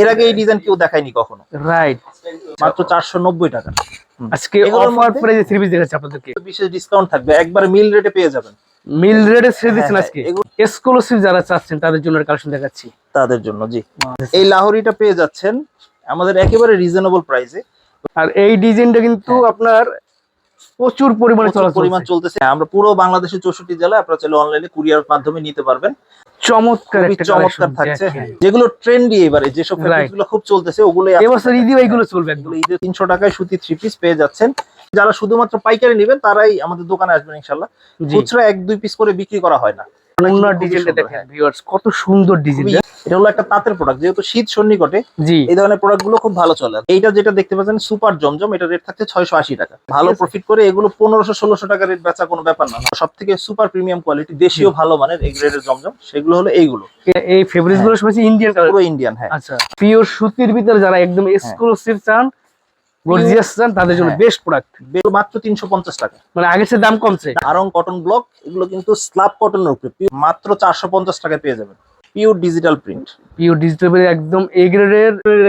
এর আগে এই ডিজাইন কেউ দেখায়নি কখনো। রাইট মাত্র চারশো নব্বই টাকা। আজকে অফার প্রাইজে থ্রি পিস দেখাচ্ছি আপনাদেরকে। বিশেষ ডিসকাউন্ট থাকবে। একবার মিল রেটে পেয়ে যাবেন। মিল রেটে ছেড়ে দিচ্ছেন হ্যাঁ, আজকে। এক্সক্লুসিভ যারা চাচ্ছেন তাদের জন্য কালেকশন দেখাচ্ছি। তাদের জন্য জি। এই লাহোরিটা পেয়ে যাচ্ছেন। আমাদের একেবারে রিজনেবল প্রাইসে আর এই ডিজাইনটা কিন্তু আপনার প্রচুর পরিমাণে পরিমাণ চলতেছে। আমরা পুরো বাংলাদেশের চৌষট্টি জেলায় আপনারা চাইলে অনলাইনে কুরিয়ার মাধ্যমে নিতে পারবেন। চমৎকার চমৎকার থাকছে। যেগুলো ট্রেন্ডি এবারে যেসবগুলো খুব চলতেছে ওগুলো এবছর ঈদে এইগুলো চলবে ঈদে তিনশো টাকায় সুতি থ্রি পিস পেয়ে যাচ্ছেন। যারা শুধুমাত্র পাইকারি নেবেন তারাই আমাদের দোকানে আসবেন ইনশাল্লাহ। খুচরা এক দুই পিস করে বিক্রি করা হয় না। ওনার ডিজাইনটা দেখেন হ্যাঁ। ভিউয়ার্স কত সুন্দর এটা হলো একটা তাঁতের প্রোডাক্ট যেহেতু শীত সন্নিকটে জি। এই ধরনের প্রোডাক্টগুলো খুব ভালো চলে। এইটা যেটা দেখতে পাচ্ছেন সুপার জমজম এটা রেট থাকছে ছয়শো আশি টাকা। ভালো প্রফিট করে এগুলো পনেরোশো ষোলোশো টাকা রেট বেচা কোনো ব্যাপার না। সব থেকে সুপার প্রিমিয়াম কোয়ালিটি দেশীয় ভালো মানের এই গ্রেডের জমজম সেগুলো হলো এইগুলো। এই ফেব্রিক্সগুলো ইন্ডিয়ান পুরো ইন্ডিয়ান হ্যাঁ। আচ্ছা। পিওর সুতির ভিতরে যারা একদম এক্সক্লুসিভ চান গর্জিয়াস চান তাদের জন্য হ্যাঁ। বেস্ট প্রোডাক্ট মাত্র তিনশো পঞ্চাশ টাকা। মানে আগের চেয়ে দাম কমছে। আরং কটন ব্লক এগুলো কিন্তু স্ল্যাব কটনের উপরে। মাত্র চারশো পঞ্চাশ টাকায় পেয়ে যাবেন। Pure digital print pure digital একদম এ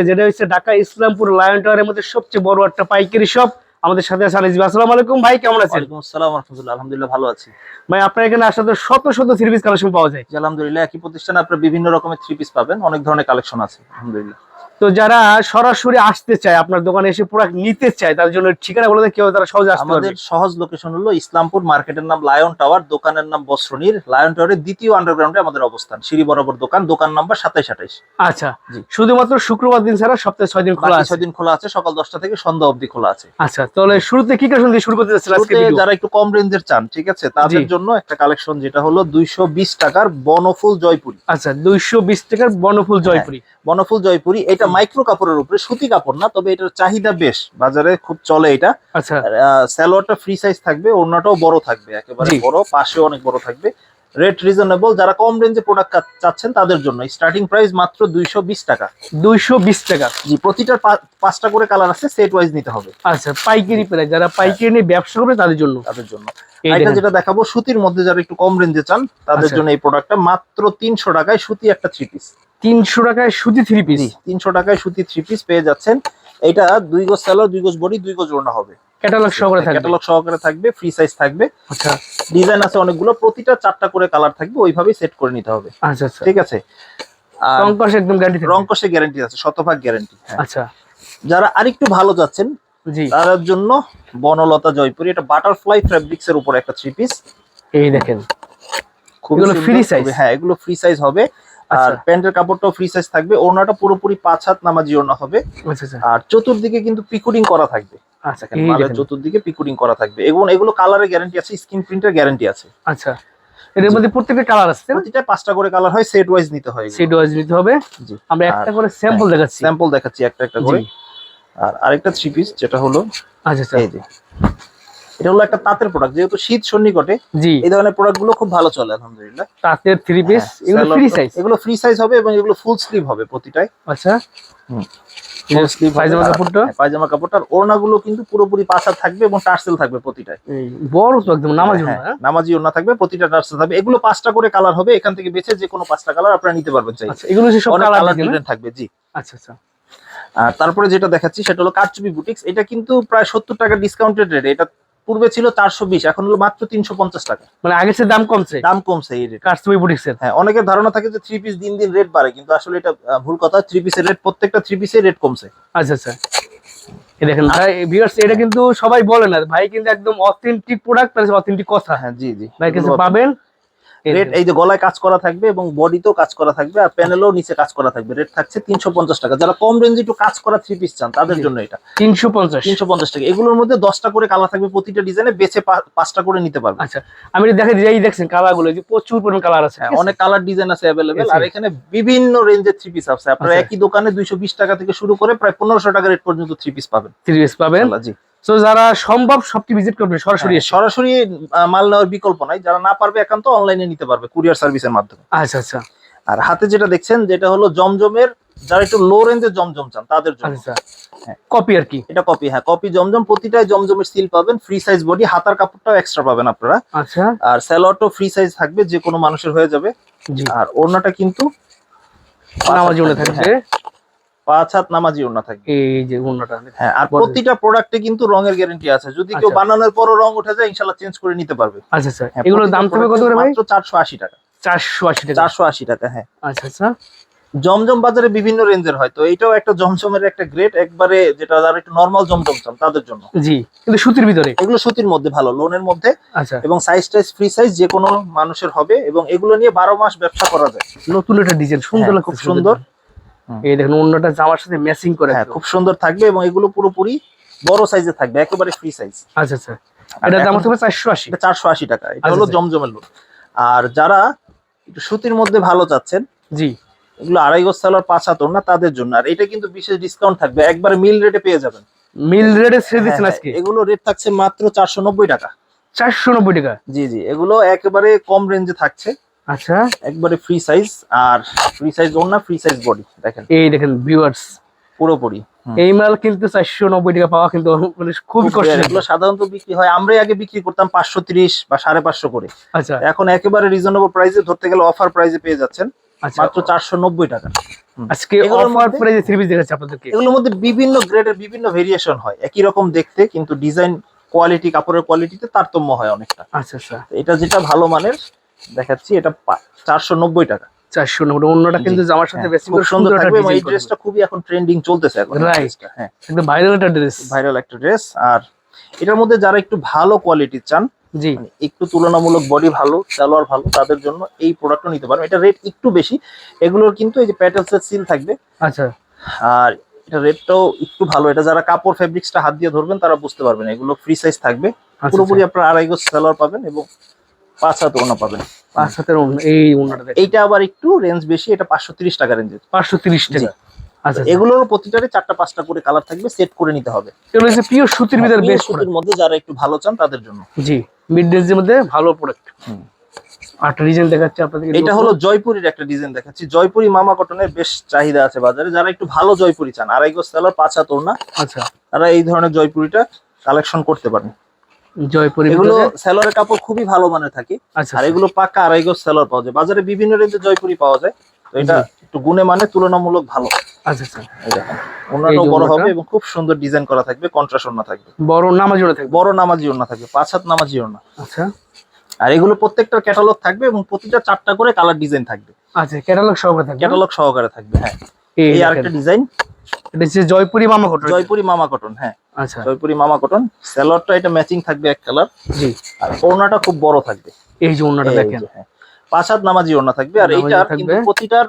যেটা হচ্ছে ঢাকা ইসলামপুর লায়ন টাওয়ারের মধ্যে সবচেয়ে বড় একটা পাইকারি শপ আমাদের সাথে আছে আনিস ভাই। আসসালামু আলাইকুম ভাই কেমন আছেন? ওয়ালাইকুম আসসালাম রহমতুল্লাহ আলহামদুলিল্লাহ ভালো আছি। ভাই আপনার এখানে আসলে শত শত থ্রি পিস কালেকশন পাওয়া যায়। আলহামদুলিল্লাহ একই প্রতিষ্ঠানে আপনার বিভিন্ন রকমের থ্রি পিস পাবেন। অনেক ধরনের কালেকশন আছে আলহামদুলিল্লাহ। তো যারা সরাসরি আসতে চায় আপনার দোকানে এসে প্রোডাক্ট নিতে চায় তার জন্য ঠিকানা বলে কেউ তারা সহজে আসতে আমাদের সহজ লোকেশন হলো ইসলামপুর মার্কেটের নাম লায়ন টাওয়ার দোকানের নাম বস্ত্রনীর। লায়ন টাওয়ারের দ্বিতীয় আন্ডারগ্রাউন্ডে আমাদের অবস্থান সিঁড়ি বরাবর দোকান দোকান নাম্বার সাতাইশ আঠাইশ। আচ্ছা শুধুমাত্র শুক্রবার দিন ছাড়া সপ্তাহে ছয় দিন খোলা আছে? ছয় দিন খোলা আছে সকাল দশটা থেকে সন্ধ্যা অবধি খোলা আছে। আচ্ছা তাহলে শুরুতে কি কালেকশন দিয়ে শুরু করতে আজকে যারা একটু কম রেঞ্জের চান ঠিক আছে? তাদের জন্য একটা কালেকশন যেটা হলো দুইশো বিশ টাকার বনফুল জয়পুরি। আচ্ছা দুইশো বিশ টাকার বনফুল জয়পুরি। বনফুল জয়পুরি এটা মাইক্রো কাপড়ের উপরে সুতি কাপড় না তবে এটার চাহিদা বেশ। বাজারে খুব চলে এটা। আচ্ছা। স্যালোয়ারটা ফ্রি সাইজ থাকবে ওড়নাটাও বড় থাকবে একেবারে বড় পাশে অনেক বড় থাকবে। রেট রিজনেবল যারা কম রেঞ্জে প্রোডাক্ট চাচ্ছেন তাদের জন্য। স্টার্টিং প্রাইস মাত্র দুইশো বিশ টাকা। দুইশো বিশ টাকা। জি প্রতিটার পাঁচটা করে কালার আছে সেট ওয়াইজ নিতে হবে। আচ্ছা পাইকারি প্রাইস যারা পাইকারি নিয়ে ব্যবসা করবে তাদের জন্য। তাদের জন্য। এটা যেটা দেখাবো সুতির মধ্যে যারা একটু কম রেঞ্জে চান তাদের আচ্ছা। জন্য এই প্রোডাক্টটা মাত্র তিনশো টাকায় সুতি একটা থ্রি পিস তিনশো টাকায় সুতি থ্রি পিস তিনশো টাকায় সুতি থ্রি পিস পেয়ে যাচ্ছেন। এটা দুই গজ স্যালোয়ার দুই গজ বডি দুই গজ ওড়না হবে। ক্যাটালগ সহকারে থাকবে। ক্যাটালগ সহকারে থাকবে ফ্রি সাইজ থাকবে। আচ্ছা। ডিজাইন আছে অনেকগুলো প্রতিটা চারটা করে কালার থাকবে ওইভাবেই সেট করে নিতে হবে। আচ্ছা আচ্ছা। ঠিক আছে? একদম গ্যারান্টি আছে শতভাগ গ্যারান্টি আচ্ছা। যারা আরেকটু ভালো যাচ্ছেন জি। তাদের জন্য বনলতা জয়পুরি এটা বাটারফ্লাই ফ্যাব্রিক্স এর উপর একটা থ্রি পিস এই দেখেন। খুব free size? হ্যাঁ এগুলো ফ্রি সাইজ হবে। আর আচ্ছা। প্যান্টের কাপড়টাও ফ্রি সাইজ থাকবে। ওড়নাটা পুরোপুরি পাঁচ হাত নামাজি ওড়না হবে। আচ্ছা আচ্ছা। আর চতুর্দিকে কিন্তু পিকুডিং করা থাকবে। আচ্ছা। চতুর্দিকে পিকুডিং করা থাকবে। এবং এগুলো কালারের গ্যারান্টি আছে স্ক্রিন প্রিন্টের গ্যারান্টি আছে। আচ্ছা। এর মধ্যে প্রত্যেকটা কালার আছে প্রতিটা পাঁচটা করে কালার হয় সেট ওয়াইজ নিতে হয় সেট ওয়াইজ নিতে হবে। আমরা একটা করে স্যাম্পল দেখাচ্ছি। স্যাম্পল দেখাচ্ছি একটা একটা করে। আর আরেকটা থ্রি পিস যেটা হলো আচ্ছা আচ্ছা। এই যে। এটা হলো একটা তাঁতের প্রোডাক্ট যেহেতু শীত সন্নিকটে জি। এই ধরনের প্রোডাক্টগুলো খুব ভালো চলে আলহামদুলিল্লাহ। তাঁতের থ্রি পিস হ্যাঁ, এগুলো ফ্রি সাইজ এগুলো ফ্রি সাইজ হবে এবং এগুলো ফুল স্লিভ হবে প্রতিটাই। আচ্ছা। পায়জামা কাপড়টা? হ্যাঁ, পায়জামা কাপড়টার ওড়নাগুলো কিন্তু পুরোপুরি পাশা থাকবে এবং টার্সেল থাকবে প্রতিটাই। বড় একদম নামাজ হ্যাঁ, নামাজি ওড়না থাকবে প্রতিটা টার্সেল থাকবে। এগুলো পাঁচটা করে কালার হবে এখান থেকে বেছে যে কোনো পাঁচটা কালার আপনারা নিতে পারবেন চাই আচ্ছা এগুলো সব কালার কালার ডিজাইন থাকবে জি। আচ্ছা আচ্ছা। আর তারপরে যেটা দেখাচ্ছি সেটা হলো কারচুপি বুটিক্স এটা কিন্তু প্রায় সত্তর টাকা ডিসকাউন্টেড রেট এটা পূর্বে ছিল চারশো বিশ এখন হলো মাত্র তিনশো পঞ্চাশ টাকা। মানে আগের চেয়ে দাম কমছে? দাম কমছে এই রেট কাস্টমার বুটিক্সের হ্যাঁ অনেকের ধারণা থাকে যে থ্রি পিস দিন দিন রেট বাড়ে কিন্তু আসলে এটা ভুল কথা থ্রি পিসের রেট প্রত্যেকটা থ্রি পিসের রেট কমছে। আচ্ছা আচ্ছা। দেখেন ভাই ভিউয়ার্স এটা কিন্তু সবাই বলে না। ভাই কিন্তু একদম অথেন্টিক প্রোডাক্ট প্লাস অথেন্টিক কথা। হ্যাঁ জি জি। ভাই কিন্তু পাবেন। রেট এই যে গলায় কাজ করা থাকবে এবং বডিতেও কাজ করা থাকবে আর প্যানেলও নিচে কাজ করা থাকবে। রেট থাকছে তিনশো পঞ্চাশ টাকা। যারা কম রেঞ্জে একটু কাজ করা থ্রি পিস চান তাদের জন্য এটা। তিনশো পঞ্চাশ। তিনশো পঞ্চাশ টাকা। এগুলোর মধ্যে দশটা করে কালার থাকবে প্রতিটা ডিজাইনে বেছে পাঁচটা করে নিতে পারবে। আচ্ছা আমি দেখা এই দেখছেন কালারগুলো প্রচুর পরিমাণ কালার আছে। হ্যাঁ, অনেক কালার ডিজাইন আছে অ্যাভেলেবেল আর এখানে বিভিন্ন রেঞ্জের থ্রি পিস আছে। আপনারা আচ্ছা। একই দোকানে দুইশো বিশ টাকা থেকে শুরু করে প্রায় পনেরোশো টাকা রেট পর্যন্ত থ্রি পিস পাবেন। থ্রি পিস পাবেন। জি। তো যারা সম্ভব সবটি ভিজিট করবেন সরাসরি হ্যাঁ, সরাসরি মাল নেওয়ার বিকল্প নাই। যারা না পারবে একান্ত অনলাইনে নিতে পারবে কুরিয়ার সার্ভিসের মাধ্যমে। আচ্ছা আচ্ছা। আর হাতে যেটা দেখছেন যেটা হলো জমজমের যারা একটু লো রেঞ্জের জমজম চান তাদের জন্য। আচ্ছা। হ্যাঁ। কপি আর কি? এটা কপি হ্যাঁ কপি জমজম। প্রতিটাই জমজমের সিল পাবেন ফ্রি সাইজ বডি হাতার কাপড়টাও এক্সট্রা পাবেন আপনারা। আচ্ছা। আর স্যালোয়ারটাও ফ্রি সাইজ থাকবে যে কোনো মানুষের হয়ে যাবে। আর ওড়নাটা কিন্তু নামার জন্য থাকবে। হ্যাঁ, পাঁচ হাত নামাজি ওড়না থাকবে এই যে ওন্নাটা হ্যাঁ আর প্রতিটা প্রোডাক্টে কিন্তু রঙের গ্যারান্টি আছে। যদি কেউ আচ্ছা। বানানোর পরও রং উঠে যায় ইনশাল্লাহ চেঞ্জ করে নিতে পারবে। আচ্ছা আচ্ছা। হ্যাঁ, এগুলোর দাম থাকবে কত করে ভাই? মাত্র চারশো আশি টাকা। চারশো আশি টাকা। চারশো আশি টাকা হ্যাঁ। আচ্ছা আচ্ছা। জমজম বাজারে বিভিন্ন রেঞ্জের হয়। তো এটাও একটা জমজমের একটা গ্রেড একবারে যেটা যারা একটু নর্মাল জমজম তাদের জন্য। জি কিন্তু সুতির ভিতরে? এগুলো সুতির মধ্যে ভালো লোনের মধ্যে। আচ্ছা। এবং সাইজ টাইজ ফ্রি সাইজ যে কোনো মানুষের হবে এবং এগুলো নিয়ে বারো মাস ব্যবসা করা যায়। নতুন একটা ডিজাইন সুন্দর হ্যাঁ, খুব সুন্দর। এই দেখুন অন্যটা জামার সাথে ম্যাচিং করে হ্যাঁ খুব সুন্দর থাকবে এবং এগুলো পুরোপুরি বড় সাইজে থাকবে একেবারে ফ্রি সাইজ আচ্ছা আচ্ছা। এটার দাম হবে চারশো আশি। এটা চারশো আশি টাকা এটা আচ্ছা, হলো আচ্ছা। জমজমের লোন আর যারা একটু সুতির মধ্যে ভালো চাচ্ছেন জি। এগুলো আড়াই গজ সালোয়ার পাঁচ হাতর না তাদের জন্য। আর এটা কিন্তু বিশেষ ডিসকাউন্ট থাকবে একবারে মিল রেটে পেয়ে যাবেন। মিল রেটে ছেড়ে দিচ্ছেন হ্যাঁ, আজকে? এগুলো রেট থাকছে মাত্র চারশো নব্বই টাকা। চারশো নব্বই টাকা? জি জি এগুলো একেবারে কম রেঞ্জে থাকছে। আচ্ছা। একবারে ফ্রি সাইজ আর ফ্রি সাইজ ওড়না ফ্রি সাইজ বডি দেখেন। এই দেখেন ভিউয়ার্স পুরোপুরি। এই মাল কিন্তু চারশো নব্বই টাকা পাওয়া কিন্তু মানে খুবই খুব কষ্ট এগুলো সাধারণত বিক্রি হয় আমরাই আগে বিক্রি করতাম পাঁচশো তিরিশ বা সাড়ে পাঁচশো করে। আচ্ছা। এখন একেবারে রিজনেবল প্রাইসে ধরতে গেলে অফার প্রাইসে পেয়ে যাচ্ছেন আচ্ছা। মাত্র চারশো নব্বই টাকা। আজকে অফার প্রাইসে থ্রি পিস দেখাচ্ছি আপনাদেরকে। এগুলোর মধ্যে বিভিন্ন গ্রেডের বিভিন্ন ভেরিয়েশন হয় একই রকম দেখতে কিন্তু ডিজাইন কোয়ালিটি কাপড়ের কোয়ালিটিতে তারতম্য হয় অনেকটা। আচ্ছা আচ্ছা। এটা যেটা ভালো মানের দেখাচ্ছি এটা চারশো নব্বই টাকা। চারশো নব্বই অন্যটা কিন্তু জামার সাথে হ্যাঁ, বেশি খুব সুন্দর থাকবে এই ড্রেসটা খুবই এখন ট্রেন্ডিং চলতেছে এখন হ্যাঁ। একদম ভাইরাল একটা ড্রেস ভাইরাল একটা ড্রেস আর এটার মধ্যে যারা একটু ভালো কোয়ালিটি চান জি। মানে একটু তুলনামূলক বডি ভালো সালোয়ার ভালো তাদের জন্য এই প্রোডাক্টটা নিতে পারবেন এটা রেট একটু বেশি এগুলোর কিন্তু এই যে প্যাটেলসের সিল থাকবে। আচ্ছা। আর এটা রেটটাও একটু ভালো এটা যারা কাপড় ফেব্রিক্সটা হাত দিয়ে ধরবেন তারা বুঝতে পারবেন এগুলো ফ্রি সাইজ থাকবে। আচ্ছা, পুরোপুরি আপনারা আড়াই গজ সালোয়ার পাবেন এবং পাঁচ হাত ওনা পাবেন। পাঁচ হাতের এই ওনাটা এইটা আবার একটু রেঞ্জ বেশি এটা পাঁচশো তিরিশ টাকা রেঞ্জের পাঁচশো তিরিশ টাকা। আচ্ছা আচ্ছা। এগুলোর প্রতিটারে চারটা পাঁচটা করে কালার থাকবে সেট করে নিতে হবে। এগুলো হচ্ছে পিওর সুতির ভিতরে বেস্ট সুতির মধ্যে যারা একটু ভালো চান তাদের জন্য। জি মিড রেঞ্জের মধ্যে ভালো প্রোডাক্ট। আটটা ডিজাইন দেখাচ্ছি আপনাদেরকে এটা হলো জয়পুরীর একটা ডিজাইন দেখাচ্ছি। জয়পুরি মামা কটনের বেশ চাহিদা আছে বাজারে। যারা একটু ভালো জয়পুরি চান আড়াই গজ পাঁচ হাত ওড়না আচ্ছা। তারা এই ধরনের জয়পুরিটা কালেকশন করতে পারেন। জয়পুরি এগুলো সালোয়ারের কাপড় খুবই ভালো মানের থাকে। আচ্ছা আর এগুলো পাকা আড়াই গজ সালোয়ার পাওয়া যায়। বাজারে বিভিন্ন রেঞ্জে জয়পুরি পাওয়া যায়। তো এটা একটু গুণে মানে তুলনামূলক ভালো। আচ্ছা আচ্ছা। ওনাটাও বড় হবে এবং খুব সুন্দর ডিজাইন করা থাকবে কন্ট্রাস্ট ওড়না থাকবে। বড় নামাজ জোড়া থাকবে? বড় নামাজি ওড়না থাকবে পাঁচ হাত নামাজি ওড়না। আচ্ছা। আর এগুলো প্রত্যেকটার ক্যাটালগ থাকবে এবং প্রতিটা চারটা করে কালার ডিজাইন থাকবে। আচ্ছা ক্যাটালগ সহকারে থাকবে ক্যাটালগ সহকারে থাকবে হ্যাঁ। এই এই আরেকটা ডিজাইন। এটা হচ্ছে জয়পুরি মামা কটন জয়পুরি মামা কটন হ্যাঁ। আচ্ছা। জয়পুরি মামা কটন এটা ম্যাচিং থাকবে এক কালার জি। আর ওড়নাটা খুব বড় থাকবে। এই যে ওনাটা দেখেন। হ্যাঁ। পাঁচ হাত নামাজি ওড়না থাকবে। আর এইটার কিন্তু প্রতিটার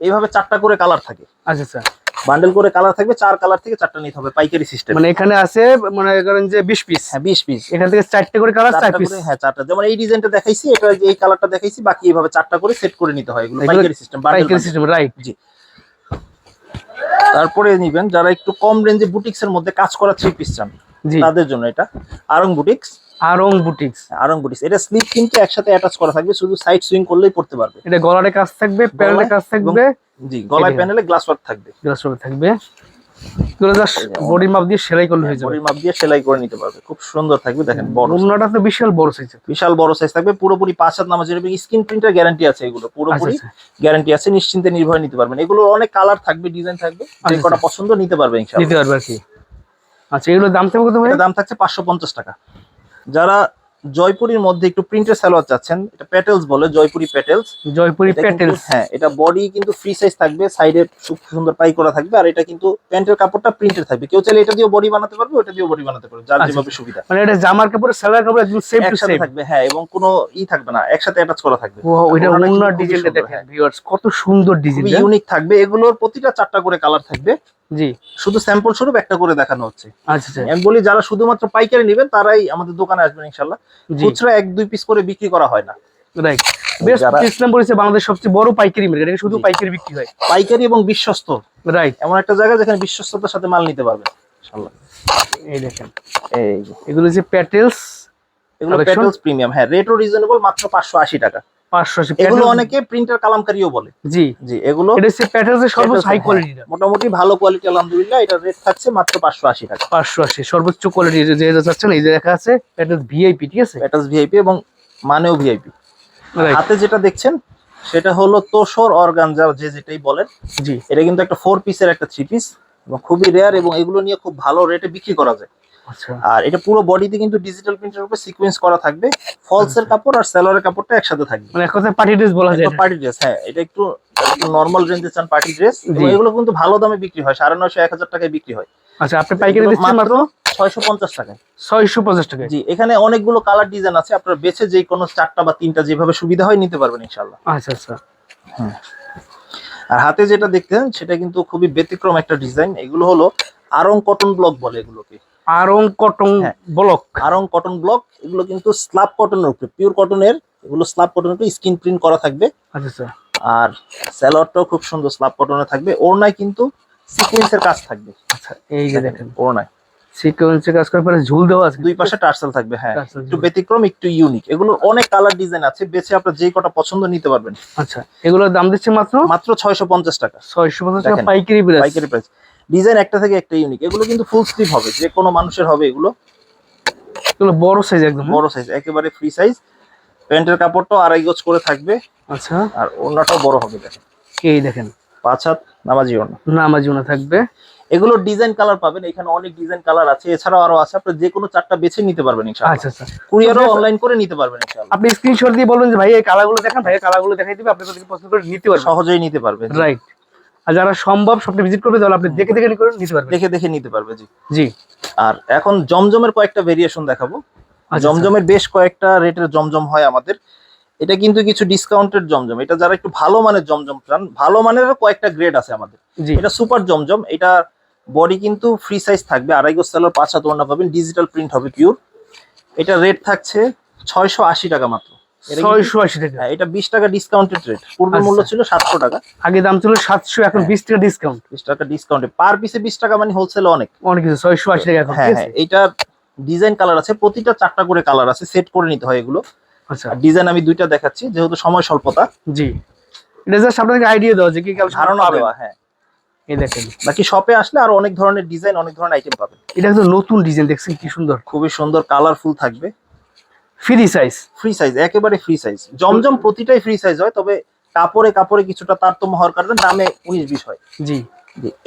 এইভাবে চারটা করে কালার থাকে। আচ্ছা আচ্ছা। বান্ডেল করে কালার থাকবে চার কালার থেকে চারটা নিতে হবে পাইকারি সিস্টেম মানে এখানে আছে মানে করেন যে বিশ পিস হ্যাঁ বিশ পিস এখান থেকে চারটে করে কালার চার পিস হ্যাঁ চারটা। যেমন এই ডিজাইনটা দেখাইছি এটা এই কালারটা দেখাইছি বাকি এইভাবে চারটা করে সেট করে নিতে হয়। এগুলো পাইকারি সিস্টেম পাইকারি সিস্টেম রাইট জি। তারপরে নিবেন যারা একটু কম রেঞ্জে বুটিক্সের মধ্যে কাজ করা থ্রি পিস চান তাদের জন্য এটা। Aarong boutiques Aarong boutiques Aarong boutiques এটা স্লিপ কিন্তু একসাথে অ্যাটাচ করা থাকবে শুধু সাইড সুইং করলেই পড়তে পারবে। এটা গলারে কাজ থাকবে প্যানেলে কাজ থাকবে। জি গলায় প্যানেলে গ্লাস ওয়ার্ক থাকবে। গ্লাস ওয়ার্ক থাকবে। এগুলো জাস্ট বডি মাপ দিয়ে সেলাই করলে হয়ে যাবে। বডির মাপ দিয়ে সেলাই করে নিতে পারবে। খুব সুন্দর থাকবে দেখেন বড় ওনাটা তো বিশাল বড় সাইজ বিশাল বড় সাইজ থাকবে পুরোপুরি পাঁচ এবং স্ক্রিন প্রিন্টের গ্যারান্টি আছে এগুলো পুরোপুরি আচ্ছা, গ্যারান্টি আছে নিশ্চিন্তে নির্ভয় নিতে পারবেন। এগুলো অনেক কালার থাকবে ডিজাইন থাকবে। যে আচ্ছা, কটা পছন্দ নিতে পারবে ইনশাআল্লাহ। নিতে পারবে আর কি। আচ্ছা দাম থাকবে কত ভাই? দাম থাকছে পাঁচশো পঞ্চাশ টাকা। যারা জয়পুরির মধ্যে একটু প্রিন্টের সালোয়ার চাচ্ছেন। এটা প্যাটেলস বলে জয়পুরি প্যাটেলস জয়পুরি প্যাটেলস হ্যাঁ এটা বডি কিন্তু ফ্রি সাইজ থাকবে সাইডে খুব সুন্দর পাই করা থাকবে আর এটা কিন্তু প্যান্টের কাপড়টা প্রিন্টের থাকবে। কেউ চাইলে এটা দিয়ে বডি বানাতে পারবে ওটা দিয়ে বডি বানাতে পারবে যার আচ্ছা, যেভাবে সুবিধা। মানে এটা জামার কাপড় সালোয়ার কাপড় একদম সেম টু সেম থাকবে হ্যাঁ এবং কোনো ই থাকবে না একসাথে অ্যাটাচ করা থাকবে। ওইটা কিন্তু ডিজাইনটা দেখেন হ্যাঁ। ভিউয়ার্স কত সুন্দর ডিজাইন ইউনিক থাকবে এগুলোর প্রতিটা চারটা করে কালার থাকবে। জি। শুধু স্যাম্পল স্বরূপ একটা করে দেখানো হচ্ছে। আচ্ছা আচ্ছা। আমি বলি যারা শুধুমাত্র পাইকারি নেবেন তারাই আমাদের দোকানে আসবেন ইনশাল্লাহ। খুচরা এক দুই পিস করে বিক্রি করা হয় না। রাইট বাংলাদেশ সবচেয়ে বড় পাইকারি মার্কেট শুধু পাইকারি বিক্রি হয়। পাইকারি এবং বিশ্বস্ত। রাইট এমন একটা জায়গা যেখানে বিশ্বস্ততার সাথে মাল নিতে পারবেন ইনশাল্লাহ। এই দেখেন। এই এগুলো যে প্যাটেলস এগুলো? পেট্রোলস প্রিমিয়াম হ্যাঁ রেটও রিজনেবল মাত্র পাঁচশো আশি টাকা। পাঁচশো আশি এগুলো অনেকে প্রিন্টার কালামকারীও বলে। জি। জি এগুলো এটা হচ্ছে প্যাটেলস সর্বোচ্চ হাই কোয়ালিটিটা মোটামুটি ভালো কোয়ালিটি আলহামদুলিল্লাহ রেট থাকছে মাত্র টাকা। সর্বোচ্চ কোয়ালিটি যে চাচ্ছেন এই যে দেখা আছে প্যাটেলস ভিআইপি ঠিক আছে? প্যাটাস ভিআইপি এবং মানেও ভিআইপি. হাতে যেটা দেখছেন সেটা হলো তোষর অর্গানজা যে যেটাই বলেন। জি। এটা কিন্তু একটা ফোর পিসের একটা থ্রি পিস এবং খুবই রেয়ার এবং এগুলো নিয়ে খুব ভালো রেটে বিক্রি করা যায়। আর এটা পুরো বডিতে কিন্তু ডিজিটাল প্রিন্টের উপর সিকোয়েন্স করা থাকবে। ফলসের কাপড় আর সেলরের কাপড়টা একসাথে থাকবে। মানে এক কথায় পার্টি ড্রেস বলা যায়। পার্টি ড্রেস হ্যাঁ এটা একটু নর্মাল রেঞ্জে চান পার্টি ড্রেস। এগুলো কিন্তু ভালো দামে বিক্রি হয় সাড়ে নয়শো এক হাজার টাকায় বিক্রি হয়। আচ্ছা আপনি পাইকারি দিচ্ছেন মাত্র ছয়শো পঞ্চাশ টাকায়। ছয়শো পঞ্চাশ টাকায়? জি এখানে অনেকগুলো কালার ডিজাইন আছে আপনার বেছে যে কোনো চারটা বা তিনটা যেভাবে সুবিধা হয় নিতে পারবেন ইনশাল্লাহ আচ্ছা আচ্ছা। আর হাতে যেটা দেখতেন সেটা কিন্তু খুবই ব্যতিক্রম একটা ডিজাইন এগুলো হলো আরং কটন ব্লক বলে এগুলোকে। আরং কটন হ্যাঁ। ব্লক। আরং কটন ব্লক এগুলো কিন্তু স্ল্যাব কটনের উপরে পিওর কটনের এগুলো স্ল্যাব কটনের উপরে স্ক্রিন প্রিন্ট করা থাকবে। আচ্ছা আচ্ছা। আর স্যালোয়ারটাও খুব সুন্দর স্ল্যাব কটনে থাকবে ওড়নায় কিন্তু সিকোয়েন্সের কাজ থাকবে। আচ্ছা এই যে দেখেন। ওড়নায়। সিকোয়েন্সে কাজ করার পরে ঝুল দেওয়া আছে। দুই পাশে টার্সেল থাকবে হ্যাঁ। একটু ব্যতিক্রম একটু ইউনিক এগুলোর অনেক কালার ডিজাইন আছে বেছে আপনার যে কটা পছন্দ নিতে পারবেন। আচ্ছা এগুলোর দাম দিচ্ছে মাত্র? মাত্র ছয়শো পঞ্চাশ টাকা। ছয়শো পঞ্চাশ টাকা পাইকারি প্রাইস পাইকারি প্রাইস ডিজাইন একটা থেকে একটা ইউনিক এগুলো কিন্তু ফুল স্লিভ হবে যে কোনো মানুষের হবে এগুলো। এগুলো বড় সাইজ একদম হ্যাঁ? বড় সাইজ একেবারে ফ্রি সাইজ প্যান্টের কাপড়টাও আড়াই গজ করে থাকবে। আচ্ছা। আর ওড়নাটাও বড় হবে দেখেন। এই দেখেন? পাঁচ হাত নামাজি ওড়না। নামাজুনা থাকবে। এগুলোর ডিজাইন কালার পাবেন এখানে অনেক ডিজাইন কালার আছে। এছাড়াও আরও আছে আপনি যে কোনো চারটা বেছে নিতে পারবেন ইনশাআল্লাহ। আচ্ছা আচ্ছা। কুরিয়ারও অনলাইন করে নিতে পারবেন ইনশাআল্লাহ। আপনি স্ক্রিনশট দিয়ে বলবেন যে ভাই এই কালারগুলো দেখেন ভাই কালারগুলো দেখাই দিবে আপনি যদি পছন্দ করে নিতে পারবেন। সহজেই নিতে পারবে জি। রাইট আর যারা সম্ভব সবটা ভিজিট করবে তাহলে আপনি দেখে দেখে নিতে পারবেন। দেখে দেখে নিতে পারবে জি। জি। আর এখন জমজমের কয়েকটা ভেরিয়েশন দেখাবো। আচ্ছা, জমজমের বেশ কয়েকটা রেটের জমজম হয় আমাদের। এটা কিন্তু কিছু ডিসকাউন্টেড জমজম। এটা যারা একটু ভালো মানের জমজম চান ভালো মানেরও কয়েকটা গ্রেড আছে আমাদের। জি। এটা সুপার জমজম। এটা বডি কিন্তু ফ্রি সাইজ থাকবে আড়াই গোজ সেলার পাঁচ হাত পাবেন ডিজিটাল প্রিন্ট হবে পিওর এটা রেট থাকছে ছয়শো আশি টাকা মাত্র। ছয়শো আশি টাকা। হ্যাঁ, এটা বিশ টাকা ডিসকাউন্টেড রেট পূর্ব আচ্ছা। মূল্য ছিল সাতশো টাকা। আগে দাম ছিল সাতশো এখন হ্যাঁ। বিশ টাকা ডিসকাউন্ট বিশ টাকা ডিসকাউন্টে পার পিসে বিশ টাকা মানে হোলসেল অনেক। অনেক কিছু ছয়শো আশি টাকা এখন হ্যাঁ ঠিক হ্যাঁ ডিজাইন কালার আছে প্রতিটা চারটা করে কালার আছে সেট করে নিতে হয় এগুলো। আচ্ছা। ডিজাইন আমি দুইটা দেখাচ্ছি যেহেতু সময় স্বল্পতা। জি। এটা জাস্ট আইডিয়া দেওয়া যে কি কালার ধারণা দেওয়া হ্যাঁ। এই দেখেন। বাকি শপে আসলে আরও অনেক ধরনের ডিজাইন অনেক ধরনের আইটেম পাবেন। এটা কিন্তু নতুন ডিজাইন দেখছেন কি সুন্দর। খুবই সুন্দর কালারফুল থাকবে। ফ্রি সাইজ ফ্রি সাইজ একেবারে ফ্রি সাইজ জমজম প্রতিটাই ফ্রি সাইজ হয় তবে কাপড়ে কাপড়ে কিছুটা তারতম্য হওয়ার কারণে দামে উনিশ বিশ হয়। জি।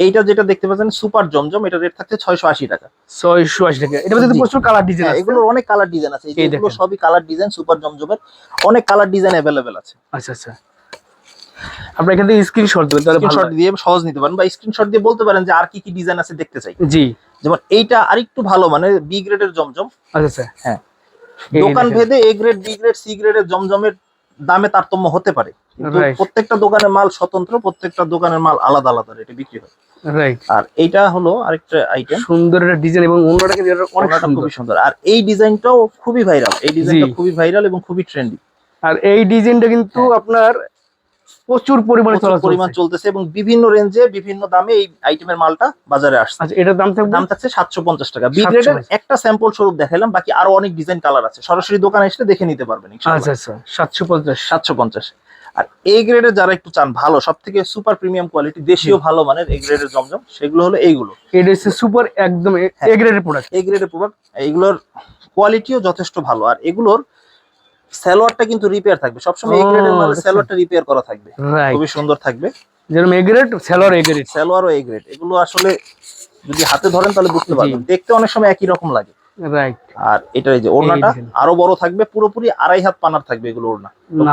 এইটা যেটা দেখতে পাচ্ছেন সুপার জমজম এটা রেট থাকছে ছয়শো আশি টাকা। ছয়শো আশি টাকা। এটা মধ্যে প্রচুর কালার ডিজাইন হ্যাঁ, আছে। এগুলোর অনেক কালার ডিজাইন আছে। এগুলো সবই কালার ডিজাইন সুপার জমজমের অনেক কালার ডিজাইন অ্যাভেলেবেল আছে। আচ্ছা আচ্ছা। আপনি এখান থেকে স্ক্রিনশট দেবেন তাহলে স্ক্রিনশট দিয়ে সহজ নিতে পারেন বা স্ক্রিনশট দিয়ে বলতে পারেন যে আর কি কি ডিজাইন আছে দেখতে চাই। জি। যেমন এইটা আরেকটু ভালো মানে বি গ্রেডের জমজম। আচ্ছা আচ্ছা। হ্যাঁ দোকান ভেদে A grade B grade C গ্রেডের জমজমের দামে তারতম্য হতে পারে। কিন্তু প্রত্যেকটা দোকানের মাল স্বতন্ত্র প্রত্যেকটা দোকানের মাল আলাদা আলাদা রেটে বিক্রি হয়। আর এইটা হলো আরেকটা আইটেম সুন্দর একটা ডিজাইন এবং অন্যটা কিন্তু অনেক খুবই সুন্দর। আর এই ডিজাইনটাও খুবই ভাইরাল এই ডিজাইনটা খুবই ভাইরাল এবং খুবই ট্রেন্ডি আর এই ডিজাইনটা কিন্তু আপনার প্রচুর পরিমাণে পরিমাণ চলতেছে এবং বিভিন্ন রেঞ্জে বিভিন্ন দামে এই আইটেমের মালটা বাজারে আসছে। আচ্ছা এটার দাম থাকবে? দাম থাকছে সাতশো পঞ্চাশ টাকা। বি গ্রেডের একটা স্যাম্পল স্বরূপ দেখালাম বাকি আরও অনেক ডিজাইন কালার আছে। সরাসরি দোকানে এসে দেখে নিতে পারবেন আচ্ছা আচ্ছা সাতশো পঞ্চাশ। সাতশো পঞ্চাশ। আর এই গ্রেডের যারা একটু চান ভালো সব থেকে সুপার প্রিমিয়াম কোয়ালিটি দেশীয় ভালো মানের এই গ্রেডের জমজম সেগুলো হলো এইগুলো। এটা হচ্ছে সুপার একদম। এ গ্রেডের প্রোডাক্ট এ গ্রেডের প্রোডাক্ট এইগুলোর কোয়ালিটিও যথেষ্ট ভালো। আর এগুলোর স্যালোয়ারটা কিন্তু রিপেয়ার থাকবে। সবসময় ও, গ্রেডের মালের আচ্ছা। স্যালোয়ারটা রিপেয়ার করা থাকবে। খুবই সুন্দর থাকবে। যেরকম A grade Sailor A grade স্যালোয়ারও এই গ্রেড এগুলো আসলে যদি হাতে ধরেন তাহলে বুঝতে পারবেন। দেখতে অনেক সময় একই রকম লাগে। রাইট আর এটা এই যে ওড়নাটা আরও বড় থাকবে পুরোপুরি আড়াই হাত পানার থাকবে এগুলো ওড়না।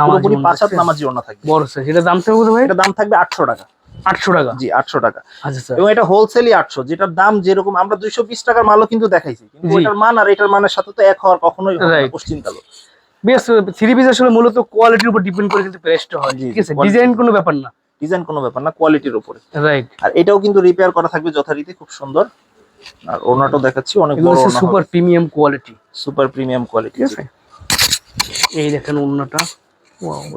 পুরোপুরি পাঁচ হাত নামাজি ওড়না থাকবে। বড় সাইজ এটা দাম থাকবে ভাই? এটা দাম থাকবে আটশো টাকা। আটশো টাকা। জি টাকা। আচ্ছা এবং এটা হোলসেলই আটশো। যেটার দাম যেরকম আমরা দুইশো বিশ টাকার মালও কিন্তু দেখাইছি। কিন্তু। ওইটার মান আর এটার মানের সাথে তো এক হওয়ার কখনোই Right. কোশ্চিনকালো বেশ থ্রি পিস আসলে মূলত কোয়ালিটির উপর ডিপেন্ড করে কিন্তু প্রাইসটা হয় ঠিক আছে? ডিজাইন কোনো ব্যাপার না। ডিজাইন কোনো ব্যাপার না কোয়ালিটির উপরে। রাইট আর এটাও কিন্তু রিপেয়ার করা থাকবে যথারীতি খুব সুন্দর। আর ওড়নাটাও দেখাচ্ছি অনেক বড় হচ্ছে super premium quality super premium quality ঠিক আছে? এই দেখেন অন্যটা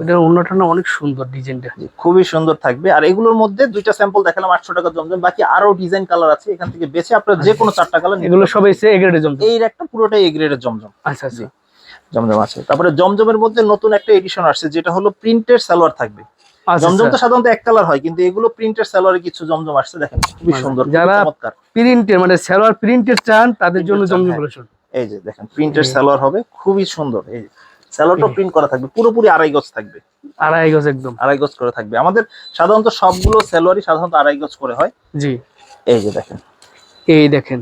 এটার অন্যটা না অনেক সুন্দর ডিজাইনটা। খুবই সুন্দর থাকবে। আর এগুলোর মধ্যে দুইটা স্যাম্পল দেখালাম আটশো টাকা জমজম। বাকি আরও ডিজাইন কালার আছে এখান থেকে বেছে আপনার যে কোনো চারটা কালার এগুলো সব এসে এ গ্রেডের জন্য এই একটা পুরোটাই এ গ্রেডের জমজম। আচ্ছা আচ্ছা। জমজম আছে। তারপরে জমজমের মধ্যে নতুন একটা এডিশন আসছে যেটা হলো প্রিন্টের সালোয়ার থাকবে। আচ্ছা জমজম তো সাধারণত এক কালার হয় কিন্তু এগুলো প্রিন্টের সালোয়ারে কিছু জমজম আসছে দেখেন খুবই মানে সুন্দর যারা- চমৎকার। প্রিন্টের মানে সেলোয়ার প্রিন্টের চান তাদের জন্য জমজম হ্যাঁ। কালেকশন এই যে দেখেন প্রিন্টের হুম। সালোয়ার হবে খুবই সুন্দর এই স্যালোটো হুম। প্রিন্ট করা থাকবে পুরোপুরি আড়াই গজ থাকবে। আড়াই গজ একদম। আড়াই গজ করে থাকবে। আমাদের সাধারণত সবগুলো স্যালোয়ারই সাধারণত আড়াই গজ করে হয়। জি। এই যে দেখেন। এই দেখেন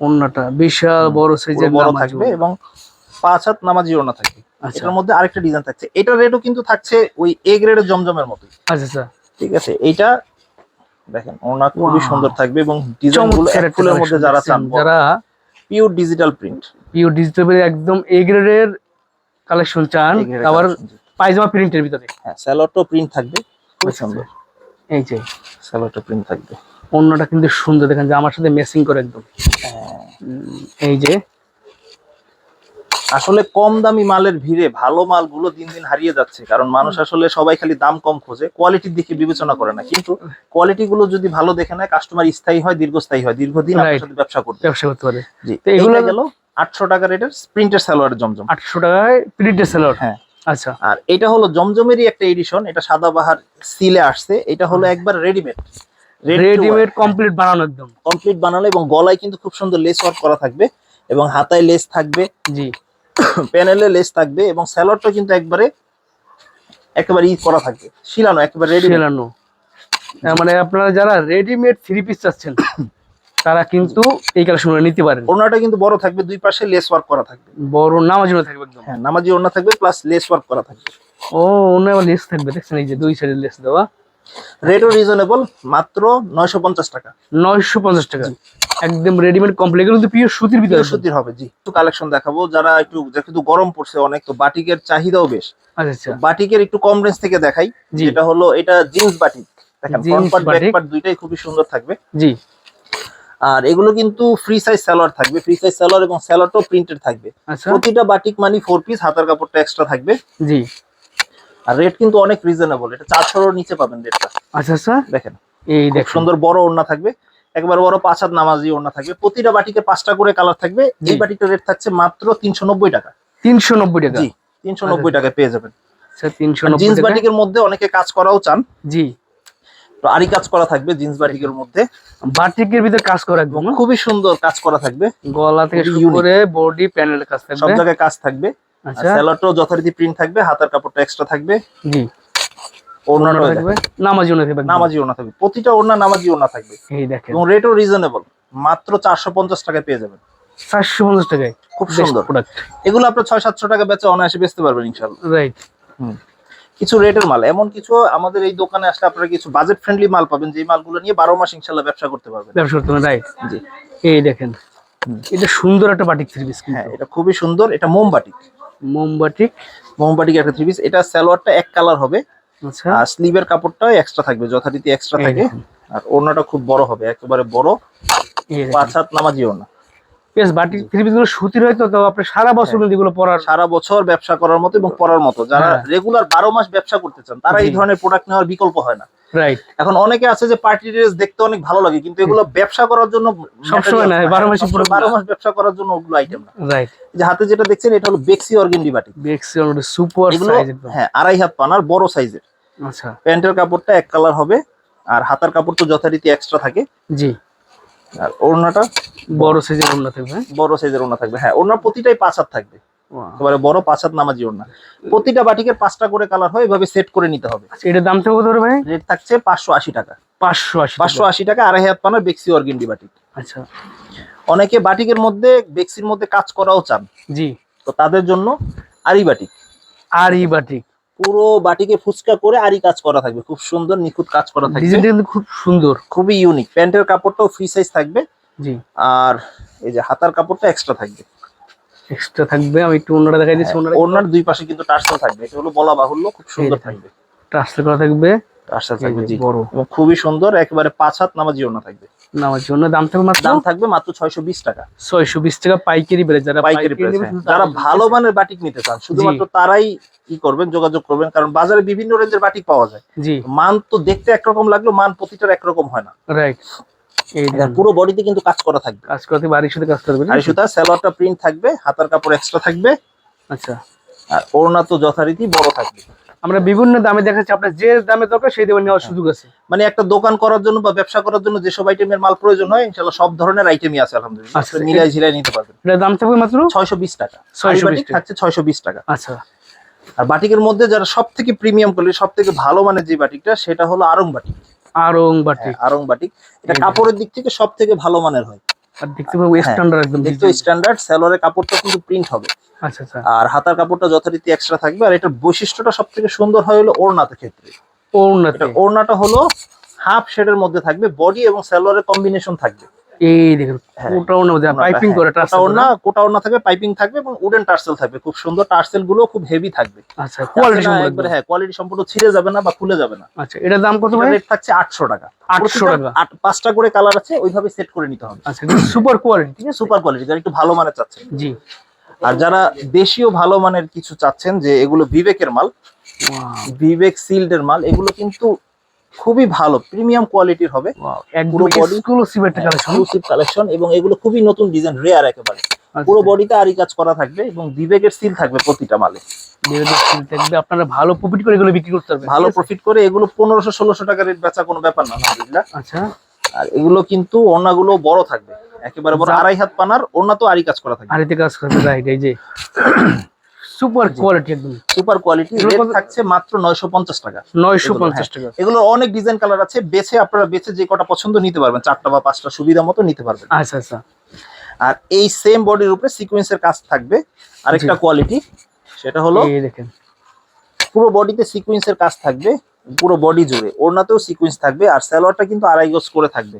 অন্যটা বিশাল বড় সাইজের বড় থাকবে এবং পাঁচ হাত নামাজি ওড়না থাকবে আচ্ছা। এটার মধ্যে আরেকটা ডিজাইন থাকছে। এটার রেটও কিন্তু থাকছে ওই এ গ্রেডের জমজমের মতোই। আচ্ছা আচ্ছা। ঠিক আছে? এইটা দেখেন ওড়না খুবই সুন্দর থাকবে এবং ডিজাইনগুলো এক ফুলের মধ্যে যারা চান যারা pure digital print pure digital একদম এ গ্রেডের কালেকশন চান আবার পায়জামা প্রিন্টের ভিতরে। হ্যাঁ স্যালোটো প্রিন্ট থাকবে। খুব আচ্ছা, সুন্দর। এই যে। স্যালোটো প্রিন্ট থাকবে। অন্যটা কিন্তু সুন্দর দেখেন যে আমার সাথে ম্যাচিং করে একদম। হ্যাঁ। এই যে। আসলে কম দামি মালের ভিড়ে ভালো মালগুলো দিন দিন হারিয়ে যাচ্ছে কারণ মানুষ আসলে সবাই খালি দাম কম খোঁজে কোয়ালিটির দিকে বিবেচনা করে না। কিন্তু কোয়ালিটি গুলো যদি ভালো দেখে নেয় কাস্টমার স্থায়ী হয় দীর্ঘস্থায়ী হয় দীর্ঘদিন আপনার সাথে ব্যবসা করবে। ব্যবসা করতে পারে। জি এগুলো- গেল আটশো টাকা রেটের প্রিন্টের সালোয়ার জমজম। আটশো টাকায় প্রিন্টের সেলর হ্যাঁ। আচ্ছা। আর এটা হলো জমজমেরই একটা এডিশন এটা সাদাবাহার সিলে আসছে এটা হলো একবার রেডিমেড রেডিমেড কমপ্লিট বানানো একদম। কমপ্লিট বানানো এবং গলায় কিন্তু খুব সুন্দর লেস ওয়ার্ক করা থাকবে এবং হাতায় লেস থাকবে। জি। প্যানেলে লেস থাকবে এবং স্যালোয়ারটা কিন্তু একবারে একেবারে ই করা থাকবে শিলানো একেবারে রেডি সেলানো তার মানে আপনারা যারা রেডিমেড থ্রি পিস চাচ্ছেন তারা কিন্তু এই কালেকশন নিতে পারেন। ওড়নাটা কিন্তু বড় থাকবে দুই পাশে লেস ওয়ার্ক করা থাকবে। বড় নামাজি জন্য থাকবে একদম। হ্যাঁ নামাজি ওড়না থাকবে প্লাস লেস ওয়ার্ক করা থাকবে। ও অন্য লেস থাকবে দেখছেন এই যে দুই সাইডে লেস দেওয়া। রেটও রিজনেবল মাত্র নয়শো পঞ্চাশ টাকা। নয়শো পঞ্চাশ টাকা। একদম রেডিমেড কমপ্লিট কিন্তু পিওর সুতির ভিতরে সুতির হবে জি। একটু কালেকশন দেখাবো। যারা একটু যেহেতু গরম পড়ছে অনেক তো বাটিকের চাহিদাও বেশ। আচ্ছা আচ্ছা। বাটিকের একটু কম রেঞ্জ থেকে দেখাই। জি। যেটা হলো এটা জিন্স বাটিক দেখেন ফ্রন্ট পার্ট ব্যাক পার্ট দুইটাই খুবই সুন্দর থাকবে। জি। আর এগুলো কিন্তু ফ্রি সাইজ সালোয়ার থাকবে। ফ্রি সাইজ সালোয়ার এবং সালোয়ারটাও প্রিন্টেড থাকবে। আচ্ছা। প্রতিটা বাটিক মানি ফোর পিস হাতার কাপড়টা এক্সট্রা থাকবে। জি। আর রেট কিন্তু অনেক রিজনেবল এটা চারশোর নিচে পাবেন রেটটা আচ্ছা আচ্ছা। দেখেন। এই দেখুন। সুন্দর বড় ওড়না থাকবে। একবার বড় পাঁচ হাত নামাজি ওড়না থাকবে। প্রতিটা বাটিকে পাঁচটা করে কালার থাকবে। এই বাটিটার রেট থাকছে মাত্র তিনশো নব্বই টাকা। তিনশো নব্বই টাকা। জি তিনশো নব্বই টাকায় পেয়ে যাবেন। আচ্ছা তিনশো জিন্স বাটিকের মধ্যে অনেকে কাজ করাও চান। জি। তো আরি কাজ করা থাকবে জিন্স বাটিকের মধ্যে। বাটিকের ভিতরে কাজ করা একদম? খুবই সুন্দর কাজ করা থাকবে। গলা থেকে শুরু করে বডি প্যানেলের কাজ থাকবে। সব জায়গায় কাজ থাকবে। আচ্ছা। স্যালাডটাও যথারীতি প্রিন্ট থাকবে হাতার কাপড়টা এক্সট্রা থাকবে। জি। ওড়নাটা থাকবে? নামাজি ওড়না থাকবে। নামাজি ওড়না থাকবে। প্রতিটা ওড়না নামাজি ওড়না থাকবে। এই দেখেন। এবং রেটও রিজনেবল মাত্র চারশো পঞ্চাশ টাকায় পেয়ে যাবেন। চারশো পঞ্চাশ টাকায়? খুব সুন্দর। প্রোডাক্ট এগুলো আপনার ছয় সাতশো টাকা বেচে অনায়াসে বেচতে পারবেন ইনশাল্লাহ রাইট কিছু রেটের মাল। এমন কিছু আমাদের এই দোকানে আসলে আপনারা কিছু বাজেট ফ্রেন্ডলি মাল পাবেন যে মালগুলো নিয়ে বারো মাস ইনশাল্লাহ ব্যবসা করতে পারবেন। ব্যবসা করতে হবে রাইট জি। এই দেখেন। এটা সুন্দর একটা বাটিক থ্রি পিস হ্যাঁ এটা খুবই সুন্দর। এটা মোমবাটিক মোমবাটিক মোমবাটিক একটা থ্রি পিস এটা সালোয়ারটা এক কালার হবে। আচ্ছা। আর স্লিভের কাপড়টা এক্সট্রা থাকবে যথারীতি এক্সট্রা থাকে। আর ওড়নাটা খুব বড় হবে একেবারে বড়। পাঁচ হাত নামাজি ওড়না। বেশ বাটিক থ্রি পিসগুলো সুতির হয়তো তো আপনি সারা বছর কিন্তু এগুলো পরার সারা বছর ব্যবসা করার মতো এবং পড়ার মতো। যারা হ্যাঁ। রেগুলার বারো মাস ব্যবসা করতে চান তারা এই ধরনের প্রোডাক্ট নেওয়ার বিকল্প হয় না। রাইট এখন অনেকে আছে যে পার্টি ড্রেস দেখতে অনেক ভালো লাগে কিন্তু এগুলো ব্যবসা করার জন্য সবসময় না, বারো product বারো মাস ব্যবসা করার জন্য ওগুলো আইটেম না। রাইট যে হাতে যেটা দেখছেন এটা হলো বেক্সি অর্গেন্ডি বাটি বেক্সি অলরেডি সুপার হ্যাঁ আড়াই হাত পানার বড় সাইজের আচ্ছা। প্যান্টের কাপড়টা এক কালার হবে আর হাতার কাপড় তো যথারীতি এক্সট্রা থাকে। জি। আর ওড়নাটা বড় সাইজের ওড়না থাকবে হ্যাঁ? বড় সাইজের ওড়না থাকবে হ্যাঁ ওড়না প্রতিটাই পাঁচ হাত থাকবে। একেবারে বড় পাঁচ হাত নামাজি ওড়না। প্রতিটা বাটিকের পাঁচটা করে কালার হয় এভাবে সেট করে নিতে হবে। আচ্ছা এটার দাম কত ভাই? রেট থাকছে পাঁচশো আশি টাকা। পাঁচশো আশি পাঁচশো আশি টাকা আড়াই হাত পানার বেক্সি অর্গেন্ডি বাটিক। আচ্ছা। অনেকে বাটিকের মধ্যে বেক্সির মধ্যে কাজ করাও চান। জি। তো তাদের জন্য আরি বাটিক। আর বাটিক। পুরো বাটিকে ফুচকা করে আরি কাজ করা থাকবে। খুব সুন্দর নিখুঁত কাজ করা থাকবে। ডিজাইনটা কিন্তু খুব সুন্দর। খুবই ইউনিক প্যান্টের কাপড়টাও ফ্রি সাইজ থাকবে। জি। আর এই যে হাতার কাপড়টা এক্সট্রা থাকবে। এক্সট্রা থাকবে আমি একটু অন্যটা দেখাই দিচ্ছি অন্যটা ওনার দুই পাশে কিন্তু টার্সেল থাকবে এটা হলো বলা বাহুল্য খুব সুন্দর থাকবে। ট্রান্সফার করা থাকবে টার্সেল থাকবে জি। বড়। এবং খুবই সুন্দর একেবারে পাঁচ হাত নামাজি ওনা থাকবে। নামার জন্য দাম থাকবে মাত্র দাম থাকবে মাত্র ছয়শো বিশ টাকা। ছয়শো বিশ টাকা পাইকারি বেড়ে যারা পাইকারি পাইকারি যারা ভালো মানের বাটিক নিতে চান শুধুমাত্র তারাই কি করবেন যোগাযোগ করবেন কারণ বাজারে বিভিন্ন রেঞ্জের বাটিক পাওয়া যায়। জি। মান তো দেখতে একরকম লাগল মান প্রতিটার একরকম হয় না। রাইট পুরো বডিতে কিন্তু কাজ করা থাকবে। কাজ করতে বাড়ির সাথে কাজ করবে আর সুতা স্যালোয়ারটা প্রিন্ট থাকবে হাতার কাপড় এক্সট্রা থাকবে আচ্ছা। আর ওড়না তো যথারীতি বড় থাকবে। আমরা বিভিন্ন দামে দেখাচ্ছি আপনার যে দামে দরকার সেই দামে নেওয়ার সুযোগ আছে। মানে একটা দোকান করার জন্য বা ব্যবসা করার জন্য যেসব আইটেমের মাল প্রয়োজন হয় ইনশাল্লাহ সব ধরনের আইটেমই আছে আলহামদুলিল্লাহ। আচ্ছা, মিলাই ঝিলাই নিতে পারবেন। এটার দাম থাকবে মাত্র? ছয়শো বিশ টাকা। ছয়শো বিশ আড়ি বাটিক টাকা। থাকছে ছয়শো বিশ টাকা। আচ্ছা। আর বাটিকের মধ্যে যারা সব থেকে প্রিমিয়াম কোয়ালিটি সব থেকে ভালো মানের যে বাটিকটা সেটা হলো আরং বাটিক। আরং বাটিক হ্যাঁ, আরং বাটিক এটা কাপড়ের দিক থেকে সব থেকে ভালো মানের হয়। আর দেখতে পাবো স্ট্যান্ডার্ড একদম দেখতে স্ট্যান্ডার্ড সালোয়ারের কাপড়টা কিন্তু প্রিন্ট হবে। আচ্ছা আচ্ছা। আর হাতার কাপড়টা যথারীতি এক্সট্রা থাকবে। আর এটার বৈশিষ্ট্যটা সব থেকে সুন্দর হয় হলো ওড়নাতে ক্ষেত্রে। ওড়নাতে। ওড়নাটা হলো হাফ শেডের মধ্যে থাকবে বডি এবং সালোয়ারের কম্বিনেশন থাকবে। এই দেখুন হ্যাঁ, পাইপিং হ্যাঁ, করে টার্সেল ওড়না কোটা ওড়না থাকবে পাইপিং থাকবে এবং উডেন টার্সেল থাকবে। খুব সুন্দর টার্সেলগুলো খুব হেভি থাকবে। আচ্ছা কোয়ালিটি হ্যাঁ কোয়ালিটি সম্পূর্ণ ছিঁড়ে যাবে না বা খুলে যাবে না। আচ্ছা এটার দাম কত ভাই? রেট থাকছে আটশো টাকা। 800 টাকা। আট- পাঁচটা করে কালার আছে ওইভাবে সেট করে নিতে হবে। আচ্ছা সুপার কোয়ালিটি ঠিক আছে? সুপার কোয়ালিটি যারা একটু ভালো মানের চাচ্ছেন। জি। আর যারা দেশীয় ভালো মানের কিছু চাচ্ছেন যে এগুলো বিবেকের মাল বিবেক সিল্ড এর মাল এগুলো কিন্তু খুবই ভালো প্রিমিয়াম কোয়ালিটির হবে। পুরো বডি এক্সক্লুসিভ একটা কালেকশন এক্সক্লুসিভ কালেকশন এবং এগুলো খুবই নতুন ডিজাইন রেয়ার একেবারে। আচ্ছা। পুরো বডিতে আরি কাজ করা থাকবে এবং বিবেকের সিল থাকবে প্রতিটা মালে। দেখবে আপনারা ভালো প্রফিট করে এগুলো বিক্রি করতে পারবেন ভালো প্রফিট করে এগুলো পনেরোশো ষোলোশো টাকা রেট বেচা কোনো ব্যাপার না আলহামদুলিল্লাহ। আচ্ছা। আর এগুলো কিন্তু ওড়নাগুলো বড় থাকবে। একেবারে বড় আড়াই হাত পানার ওড়না তো আরি কাজ করা থাকবে। আরইতে কাজ করতে রাইট এই যে। সুপার কোয়ালিটি একদম। সুপার কোয়ালিটি রেট থাকছে মাত্র নয়শো পঞ্চাশ টাকা। নয়শো এগুলো, পঞ্চাশ হ্যাঁ। টাকা। এগুলো অনেক ডিজাইন কালার আছে বেছে আপনারা বেছে যে কটা পছন্দ নিতে পারবেন চারটা বা পাঁচটা সুবিধা মতো নিতে পারবেন। আচ্ছা আচ্ছা। আর এই সেম বডির উপরে সিকোয়েন্সের কাজ থাকবে। আরেকটা কোয়ালিটি সেটা হলো এই দেখেন। পুরো বডিতে সিকোয়েন্সের কাজ থাকবে পুরো বডি জুড়ে। ওড়নাতেও সিকোয়েন্স থাকবে আর সালোয়ারটা কিন্তু আড়াই গজ করে থাকবে।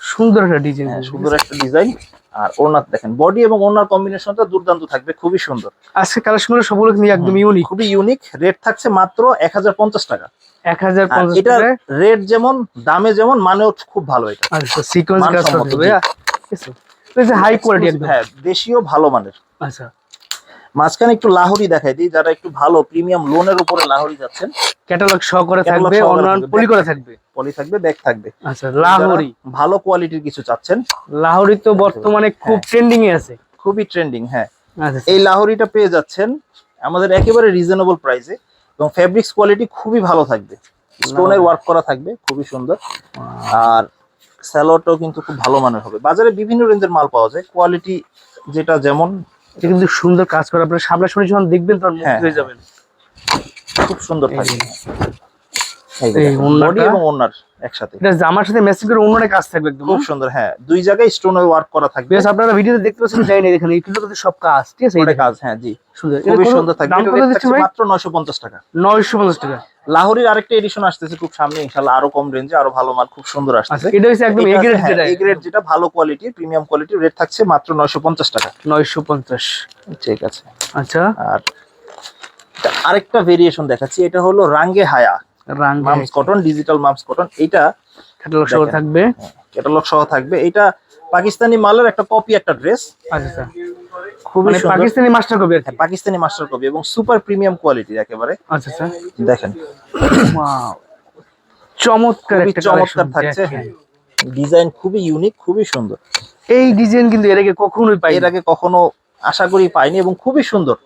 সুন্দর একটা ডিজাইন হ্যাঁ, সুন্দর একটা ডিজাইন আর ওনার দেখেন বডি এবং ওড়নার কম্বিনেশনটা দুর্দান্ত থাকবে খুবই সুন্দর। আজকে কালেকশনগুলো সবগুলো কিন্তু একদম ইউনিক খুবই ইউনিক রেট থাকছে মাত্র এক হাজার পঞ্চাশ টাকা। এক হাজার টাকা রেট যেমন দামে যেমন মানেও খুব ভালো এটা। আচ্ছা সিকোয়েন্স কাজ আছে হাই কোয়ালিটি একদম। হ্যাঁ দেশীয় ভালো মানের। আচ্ছা। মাঝখানে একটু লাহোরি দেখাই দিই যারা একটু ভালো প্রিমিয়াম লোনের উপরে লাহোরি যাচ্ছেন। ক্যাটালগ সহ করে থাকবে থাকবে, পলি করে থাকবে। পলি থাকবে ব্যাগ থাকবে। আচ্ছা লাহোরি। ভালো কোয়ালিটির কিছু চাচ্ছেন লাহোরি তো বর্তমানে খুব ট্রেন্ডিং এ আছে। খুবই ট্রেন্ডিং হ্যাঁ। আচ্ছা এই লাহোরিটা পেয়ে যাচ্ছেন আমাদের একেবারে রিজনেবল প্রাইসে এবং ফেব্রিক্স কোয়ালিটি খুবই ভালো থাকবে। স্টোনের ওয়ার্ক করা থাকবে খুবই সুন্দর। আর স্যালোয়ারটাও কিন্তু খুব ভালো মানের হবে। বাজারে বিভিন্ন রেঞ্জের মাল পাওয়া যায় কোয়ালিটি যেটা যেমন এটা কিন্তু সুন্দর কাজ করে। আপনারা সামনে শুনে যখন দেখবেন তখন মুগ্ধ হ্যাঁ, হয়ে যাবেন। খুব সুন্দর থাকবে। এই বডি এবং ওনার একসাথে। এটা জামার সাথে ম্যাচিং করে অন্যটা কাজ থাকবে একদম। খুব সুন্দর হ্যাঁ দুই জায়গায় ওয়ার্ক করা থাকবে। বেশ আপনারা ভিডিওতে দেখতে পাচ্ছেন যাই না এখানে এগুলো কিন্তু সব কাজ ঠিক আছে? এই কাজ হ্যাঁ জি। সুন্দর। থাকবে। মাত্র 950 টাকা। টাকা। লাহোরির আরেকটা এডিশন আসতেছে খুব সামনে ইনশাআল্লাহ আরও কম রেঞ্জে আরও ভালো মাল খুব সুন্দর আচ্ছা আসতেছে। এটা হচ্ছে একদম এ গ্রেড যেটা। এ গ্রেড যেটা ভালো কোয়ালিটি প্রিমিয়াম কোয়ালিটি রেট থাকছে মাত্র 950 টাকা। নয়শো পঞ্চাশ। ঠিক আছে। আচ্ছা। আর আরেকটা ভেরিয়েশন দেখাচ্ছি এটা হলো রাঙ্গে হায়া। মামস কটন ডিজিটাল মামস কটন এটা ক্যাটালগ সহ থাকবে। ক্যাটালগ সহ থাকবে। এটা পাকিস্তানি মালের একটা কপি একটা ড্রেস আচ্ছা আচ্ছা। খুবই মানে পাকিস্তানি মাস্টার কপি আর পাকিস্তানি মাস্টার কপি এবং সুপার প্রিমিয়াম কোয়ালিটির একেবারে। আচ্ছা আচ্ছা। দেখেন। চমৎকার একটা চমৎকার থাকছে। ডিজাইন খুবই ইউনিক খুবই সুন্দর। এই ডিজাইন কিন্তু এর আগে কখনোই পাই এর আগে কখনো আশা করি পাইনি এবং খুবই সুন্দর।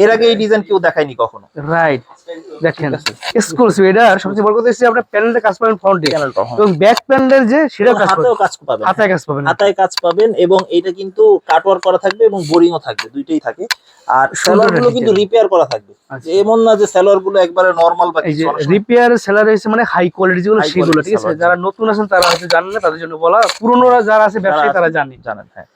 এর আগে এই ডিজাইন কেউ দেখায়নি কখনো। রাইট দেখেন। এক্সক্লুসিভ এটার সবচেয়ে বড় কথা হচ্ছে আপনার প্যানেলটা কাজ পাবেন ফ্রন্টে হ্যাঁ। এবং ব্যাক প্যানেলের যে সেটা কাজ হাতেও কাজ পাবেন। হাতায় কাজ পাবেন। হাতায় কাজ পাবেন এবং এটা কিন্তু কাটওয়ার করা থাকবে এবং বোরিংও থাকবে দুইটাই থাকে। আর সুন্দরগুলো কিন্তু রিপেয়ার করা থাকবে। আচ্ছা। এমন না যে সালোয়ারগুলো একবারে নরমাল বা রিপেয়ার স্যালারি হচ্ছে মানে হাই কোয়ালিটি যেগুলো সেগুলো ঠিক আছে? যারা নতুন আছেন তারা হয়তো জানেন না তাদের জন্য বলা পুরনোরা যারা আছে ব্যবসায়ী তারা আছে, জানে। জানেন হ্যাঁ।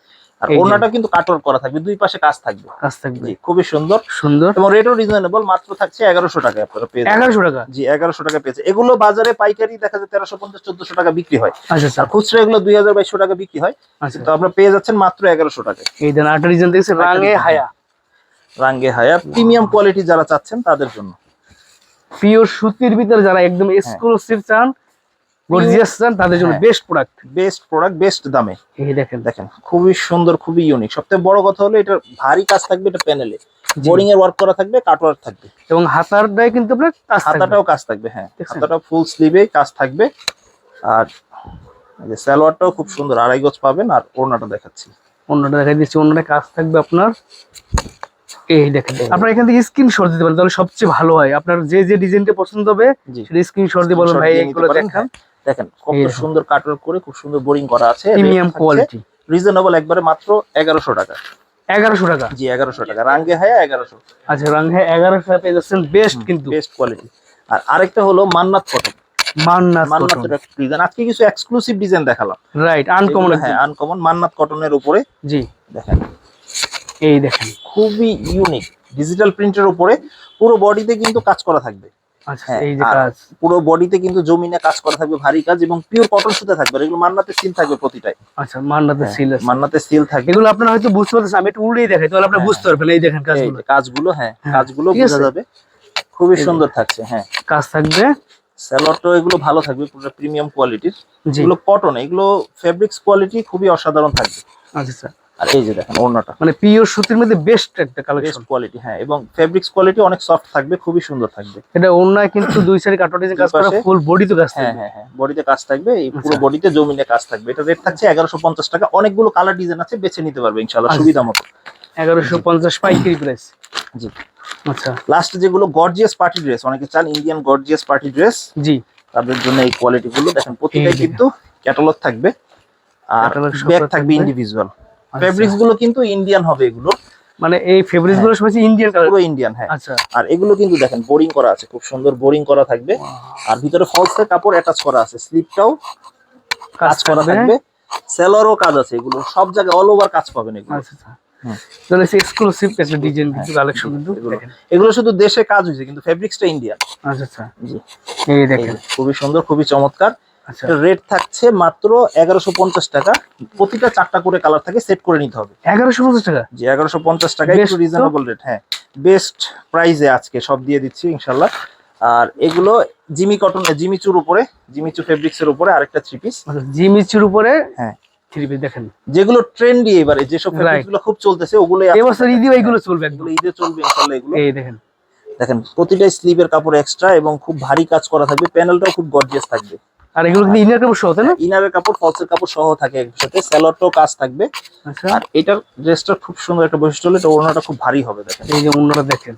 আর। ওনাটা কিন্তু কাটওয়ার করা থাকবে দুই পাশে কাজ থাকবে। কাজ থাকবে। খুবই সুন্দর। সুন্দর। এবং রেটও রিজনেবল মাত্র থাকছে এগারোশো টাকা আপনারা পেয়ে। এগারোশো টাকা? জি এগারোশো টাকা পেয়েছে। এগুলো বাজারে পাইকারি দেখা যায় তেরোশো পঞ্চাশ চোদ্দশো টাকা বিক্রি হয়। আচ্ছা আচ্ছা। আর খুচরা এগুলো দুই হাজার বাইশশো টাকা বিক্রি হয়। আচ্ছা। তো আপনারা পেয়ে যাচ্ছেন মাত্র এগারোশো টাকা। এই দেন আরেকটা ডিজাইন দেখছে রাঙে হায়া। রাঙ্গে হায়া। প্রিমিয়াম কোয়ালিটি যারা চাচ্ছেন তাদের জন্য। পিওর সুতির ভিতরে যারা একদম এক্সক্লুসিভ চান গর্জিয়াস চান তাদের জন্য হ্যাঁ। Best product best product best দামে। এই দেখেন। দেখেন খুবই সুন্দর খুবই ইউনিক সবথেকে বড় কথা হলো এটা ভারী কাজ থাকবে এটা প্যানেলে বোরিং এর ওয়ার্ক করা থাকবে কাট ওয়ার্ক থাকবে। এবং হাতারটাই কিন্তু আপনার কাজ থাকবে। হাতাটাও কাজ থাকবে হ্যাঁ। দেখছেন? হাতাটা ফুল স্লিভে কাজ থাকবে। আর যে সালোয়ারটাও খুব সুন্দর আড়াই গজ পাবেন। আর ওড়নাটা দেখাচ্ছি। অন্যটা দেখাই দিচ্ছি অন্যটা কাজ থাকবে আপনার। এই দেখেন আপনার এখান থেকে স্ক্রিনশট দিতে পারেন তাহলে সবচেয়ে ভালো হয়। আপনার যে যে ডিজাইনটা পছন্দ হবে সেটা স্ক্রিনশট দিয়ে বলুন ভাই এগুলো দেখান। হ্যাঁ। দেখেন কত সুন্দর কাটওয়ার্ক করে খুব সুন্দর বোরিং করা আছে। প্রিমিয়াম কোয়ালিটি রিজনেবল একবারে মাত্র এগারোশো টাকা। এগারোশো টাকা? জি এগারোশো টাকা। রাঙ্গে হায়া এগারোশো। আচ্ছা রাঙ্গে এগারোশো টাকা পেয়ে যাচ্ছেন বেস্ট কিন্তু। বেস্ট কোয়ালিটি আর আরেকটা হলো মান্নাত কটন। মান্নাত মান্নাতের ডিজাইন আজকে কিছু এক্সক্লুসিভ ডিজাইন দেখালাম। রাইট আনকমন হ্যাঁ আনকমন মান্নাত কটনের উপরে। জি। দেখেন। এই দেখেন। খুবই ইউনিক ডিজিটাল প্রিন্টের উপরে পুরো বডিতে কিন্তু কাজ করা থাকবে। আচ্ছা হ্যাঁ, পুরো বডিতে কিন্তু জমিনে কাজ করা থাকবে ভারী কাজ এবং পিওর কটন সুতা থাকবে। এগুলো মান্নাতে সিল থাকবে প্রতিটাই। আচ্ছা মান্নাতের সিল মান্নাতে সিল থাকবে। এগুলো আপনারা হয়তো বুঝতে পারছেন আমি একটু উল্লেই দেখাই তাহলে আপনারা হ্যাঁ, বুঝতে পারবেন এই দেখেন কাজগুলো। কাজগুলো হ্যাঁ হ্যাঁ, কাজগুলো বোঝা যাবে। খুবই সুন্দর থাকছে হ্যাঁ। কাজ থাকবে। স্যালোয়ারটাও এগুলো ভালো থাকবে পুরো প্রিমিয়াম কোয়ালিটির জি। এগুলো কটন এগুলো ফেব্রিক্স কোয়ালিটি খুবই অসাধারণ থাকবে। আচ্ছা আচ্ছা। আর এই যে দেখেন ওড়নাটা মানে পিওর সুতির মধ্যে বেস্ট একটা কালেকশন কোয়ালিটি হ্যাঁ এবং ফেব্রিক্স কোয়ালিটি অনেক সফট থাকবে খুবই সুন্দর থাকবে এটা অন্যায় কিন্তু দুই সাইড ডিজাইন কাজ করা। ফুল বডি তো কাজ হ্যাঁ থাকবে হ্যাঁ হ্যাঁ বডিতে কাজ থাকবে এই পুরো আচ্ছা। বডিতে জমিনে কাজ থাকবে এটা রেট থাকছে এগারোশো পঞ্চাশ টাকা অনেকগুলো কালার ডিজাইন আছে বেছে নিতে পারবে ইনশাল্লাহ আচ্ছা। সুবিধা মতো এগারোশো পঞ্চাশ পাইকারি প্রাইস জি আচ্ছা লাস্ট যেগুলো গর্জিয়াস পার্টি ড্রেস অনেকে চান ইন্ডিয়ান গর্জিয়াস পার্টি ড্রেস জি তাদের জন্য এই কোয়ালিটি গুলো দেখেন প্রতিটাই দেখেন। কিন্তু ক্যাটালগ থাকবে আর ব্যাগ থাকবে। ইন্ডিভিজুয়াল। ফেব্রিক্সগুলো কিন্তু ইন্ডিয়ান হবে এগুলো। মানে এই ফেব্রিক্সগুলো সবাই ইন্ডিয়ান পুরো ইন্ডিয়ান হ্যাঁ। আচ্ছা। আর এগুলো কিন্তু দেখেন বোরিং করা আছে খুব সুন্দর বোরিং করা থাকবে। আর ভিতরে ফলসে কাপড় অ্যাটাচ করা আছে স্লিপটাও কাজ করা থাকবে। সেলরও কাজ আছে এগুলো সব জায়গায় অল ওভার কাজ পাবেন এগুলো। আচ্ছা আচ্ছা। হুম। এক্সক্লুসিভ একটা ডিজাইন কিন্তু কালেকশন কিন্তু এগুলো। শুধু দেশে কাজ হয়েছে কিন্তু ফেব্রিক্সটা ইন্ডিয়ান আচ্ছা আচ্ছা। জি। এই এই দেখেন খুবই সুন্দর খুবই চমৎকার। আচ্ছা রেট থাকছে মাত্র এগারোশো পঞ্চাশ টাকা। প্রতিটা চারটা করে কালার থাকে সেট করে নিতে হবে। এগারোশো পঞ্চাশ টাকা? যে এগারোশো পঞ্চাশ টাকা একটু রিজনেবল রেট হ্যাঁ। বেস্ট প্রাইসে আজকে সব দিয়ে দিচ্ছি ইনশাল্লাহ আর এগুলো জিমি কটন জিমিচুর উপরে জিমিচু ফেব্রিক্স এর উপরে আরেকটা থ্রি পিস আচ্ছা জিমিচুর উপরে হ্যাঁ। থ্রি পিস দেখেন। যেগুলো ট্রেন্ডি এবারে যেসব. খুব চলতেছে ওগুলো এবছর ঈদে এইগুলো চলবে এগুলো ঈদে চলবে ইনশাল্লাহ এগুলো। এই দেখেন। দেখেন প্রতিটা স্লিভের কাপড় এক্সট্রা এবং খুব ভারী কাজ করা থাকবে প্যানেলটাও খুব গর্জিয়াস থাকবে। আর এগুলো কিন্তু ইনার কাপড় সহ তাই না? ইনারের কাপড় ফলসের কাপড় সহ থাকে একসাথে। স্যালোয়ারটাও কাজ থাকবে। আচ্ছা। আর এটার ড্রেসটা খুব সুন্দর একটা বৈশিষ্ট্য হলো এটা ওড়নাটা খুব ভারী হবে দেখেন। এই যে অন্যরা দেখেন।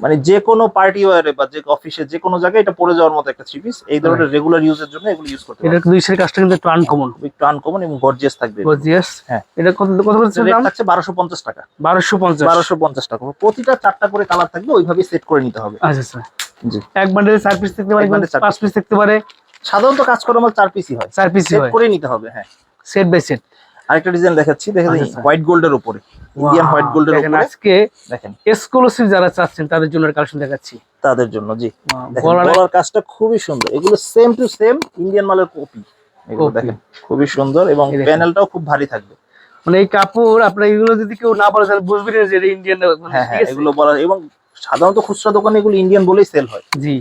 মানে যে কোনো পার্টি ওয়ারে বা যে অফিসে যে কোনো জায়গায় এটা পরে যাওয়ার মতো একটা থ্রি পিস এই ধরনের রেগুলার ইউজের জন্য এগুলো ইউজ করতে এটা দুই সাইড কাজটা কিন্তু একটু আনকমন একটু আনকমন এবং গর্জিয়াস থাকবে গর্জিয়াস হ্যাঁ। এটা কত কত করছে দাম? থাকছে বারোশো পঞ্চাশ টাকা। বারোশো পঞ্চাশ। বারোশো পঞ্চাশ টাকা। প্রতিটা চারটা করে কালার থাকবে ওইভাবে সেট করে নিতে হবে। আচ্ছা আচ্ছা। জি। এক বান্ডেলে চার পিস থাকতে পারে পাঁচ পিস থাকতে পারে। সাধারণত কাজ করা চার পিসই হয়। চার পিসই হয়। করে নিতে হবে হ্যাঁ। সেট বাই সেট আরেকটা ডিজাইন দেখাচ্ছি দেখেন আচ্ছা, আচ্ছা। হোয়াইট গোল্ডের উপরে ইন্ডিয়ান হোয়াইট গোল্ডের দেখেন উপরে। আজকে দেখেন। এক্সক্লুসিভ যারা চাচ্ছেন তাদের জন্য কালেকশন দেখাচ্ছি। তাদের জন্য জি। দেখেন গলার কাজটা খুবই সুন্দর। এগুলো সেম টু সেম ইন্ডিয়ান মালের কপি এগুলো দেখেন খুবই সুন্দর এবং দেখেন। প্যানেলটাও খুব ভারী থাকবে। মানে এই কাপড় আপনার এগুলো যদি কেউ না বলে তাহলে বুঝবেন যে এটা ইন্ডিয়ান হ্যাঁ হ্যাঁ এগুলো বলা এবং সাধারণত খুচরা দোকানে এগুলো ইন্ডিয়ান বলেই সেল হয়। জি।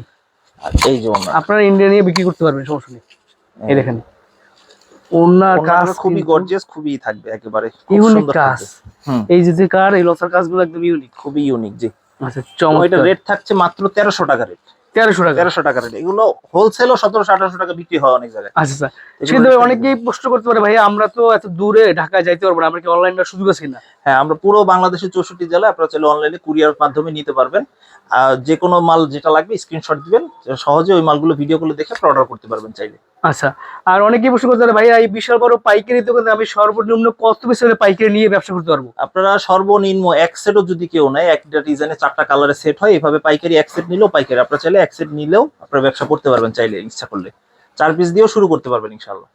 আর এই যে ওনা। আপনারা ইন্ডিয়া নিয়ে বিক্রি করতে পারবেন সমস্যা নেই। এই দেখেন। ওনার কাজ খুবই গর্জিয়াস খুবই থাকবে একেবারে। ইউনিক কাজ। এই যে যে কার এই লসার কাজগুলো একদম ইউনিক খুবই ইউনিক জি। আচ্ছা এটা রেট থাকছে মাত্র তেরোশো টাকা রেট তেরোশো টাকা। তেরোশো টাকা রেট। এগুলো হোলসেলও সতেরোশো আঠারোশো টাকা বিক্রি হয় অনেক জায়গায়। আচ্ছা আচ্ছা। অনেকেই প্রশ্ন করতে পারে ভাই আমরা তো এত দূরে ঢাকায় যাইতে পারব না আমরা কি অনলাইন সুযোগ আছে কিনা? হ্যাঁ আমরা পুরো বাংলাদেশের চৌষট্টি জেলায় আপনারা চাইলে অনলাইনে কুরিয়ার মাধ্যমে নিতে পারবেন। আর যে কোনো মাল যেটা লাগবে স্ক্রিনশট দিবেন। সহজে ওই মালগুলো ভিডিও করে দেখে অর্ডার করতে পারবেন চাইলে। আচ্ছা আর অনেকেই প্রশ্ন করতে পারে, ভাইয়া, এই বিশাল বড় পাইকারি দোকানে আমি সর্বনিম্ন কত হলে পাইকারি নিয়ে ব্যবসা করতে পারব? আপনারা সর্বনিম্ন এক সেটও যদি কেউ নেয়, একটা ডিজাইনে চারটা কালারে সেট হয়, এভাবে পাইকারি এক সেট নিলেও পাইকারি, আপনারা চাইলে এক সেট নিলেও আপনারা ব্যবসা করতে পারবেন চাইলে, ইচ্ছা করলে। চার পিস দিয়েও শুরু করতে পারবেন ইনশাল্লাহ